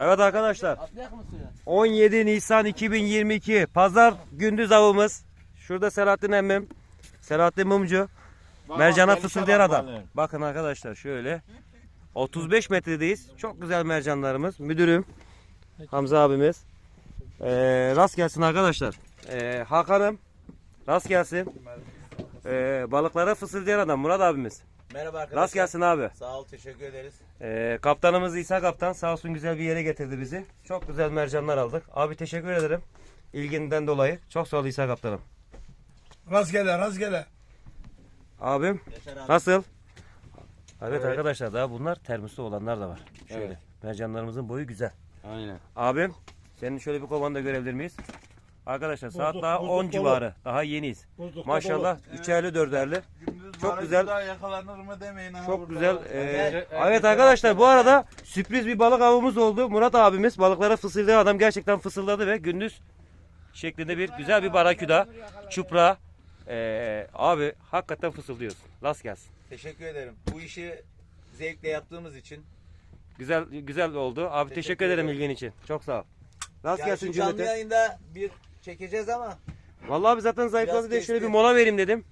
Evet arkadaşlar Atlayak mı suya? 17 Nisan 2022 Pazar gündüz avımız. Şurada Selahattin emmim. Selahattin Mumcu. Mercana fısıldayan adam. Bakın arkadaşlar şöyle. 35 metredeyiz. Çok güzel mercanlarımız. Müdürüm. Hamza abimiz. Ee, rast gelsin arkadaşlar. Ee, Hakan'ım. Rast gelsin. Ee, balıklara fısıldayan adam Murat abimiz. Merhaba arkadaşlar. Rast gelsin abi. Sağ ol teşekkür ederiz. Ee, kaptanımız İsa Kaptan sağ olsun güzel bir yere getirdi bizi. Çok güzel mercanlar aldık. Abi teşekkür ederim. İlginden dolayı. Çok sağ ol İsa Kaptanım. Rastgele rastgele. Abim Yaşar abi. nasıl? Evet, arkadaşlar daha bunlar termoslu olanlar da var. Şöyle. Evet. Mercanlarımızın boyu güzel. Aynen. Abim senin şöyle bir kovanı da görebilir miyiz? Arkadaşlar saat Bulduk, daha bulduk, 10 dolu. civarı. Daha yeniyiz. Bulduk, Maşallah üçerli dörderli. Çok güzel. Daha yakalanır mı demeyin ha Çok burada. güzel. Ee, evet arkadaşlar bu arada sürpriz bir balık avımız oldu. Murat abimiz balıklara fısıldayan adam gerçekten fısıldadı ve gündüz şeklinde bir güzel bir baraküda, çupra. Ee, abi hakikaten fısıldıyorsun. Rast gelsin. Teşekkür ederim. Bu işi zevkle yaptığımız için. Güzel güzel oldu. Abi teşekkür, Teşekkür ederim ilgin için. Çok sağ ol. Rast Ya gelsin şu canlı cümlete. yayında bir çekeceğiz ama Vallahi abi zaten zayıfladı diye şöyle bir mola vereyim dedim.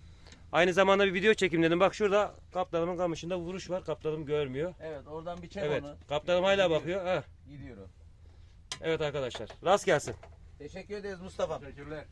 Aynı zamanda bir video çekeyim dedim. Bak şurada kaptanımın kamışında vuruş var. Kaptanım görmüyor. evet oradan bir çek Evet. onu. Kaptanım hala bakıyor. Heh. Gidiyor o. Evet arkadaşlar. Rast gelsin. Teşekkür ederiz Mustafa. Teşekkürler.